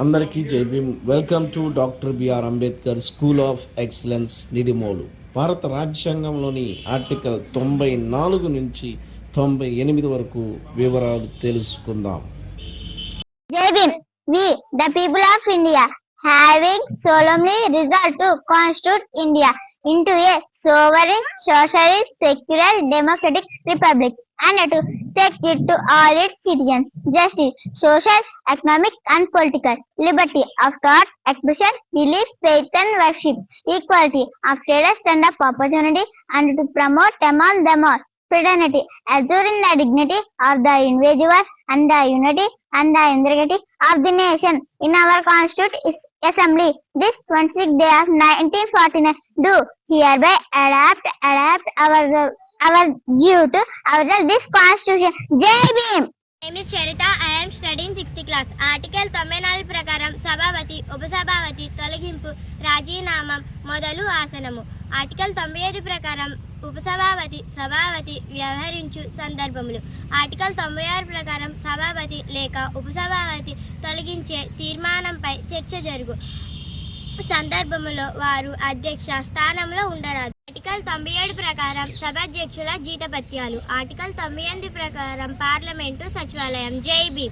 అందరికీ Jai Bhim. Welcome to doctor BR Ambedkar school of excellence Nidimolu భారత రాజ్యాంగంలోని article తొంభై నాలుగు నుంచి తొంభై ఎనిమిది వరకు వివరాలు తెలుసుకుందాం. Jai Bhim. We the people of India having solemnly resolved to constitute India into a sovereign socialist secular democratic republic and to secure to all its citizens. Justice, social, economic and political. Liberty of thought, expression, belief, faith and worship, equality of status and of opportunity and to promote among them all fraternity, assuring the dignity of the individual and the unity and the integrity of the nation. In our constituent assembly this 26th day of 1949 do hereby adapt adapt our our due to ourselves this constitution. Jai bhim name is Charita I'm studying sixth class article తొంభై నాలుగు ప్రకారం సభాపతి ఉపసభాపతి తొలగింపు రాజీనామా మొదలు ఆసనము article తొంభై ఐదు ప్రకారం ఉపసభాపతి సభాపతి వ్యవహరించు సందర్భములు ఆర్టికల్ తొంభై ఆరు ప్రకారం సభాపతి లేక ఉపసభాపతి తొలగించే తీర్మానంపై చర్చ జరుగు సందర్భములో వారు అధ్యక్ష స్థానంలో ఉండరాదు ఆర్టికల్ తొంభై ఏడు ప్రకారం సభాధ్యక్షుల జీతభత్యాలు ఆర్టికల్ తొంభై ఎనిమిది ప్రకారం పార్లమెంటు సచివాలయం. జైబీ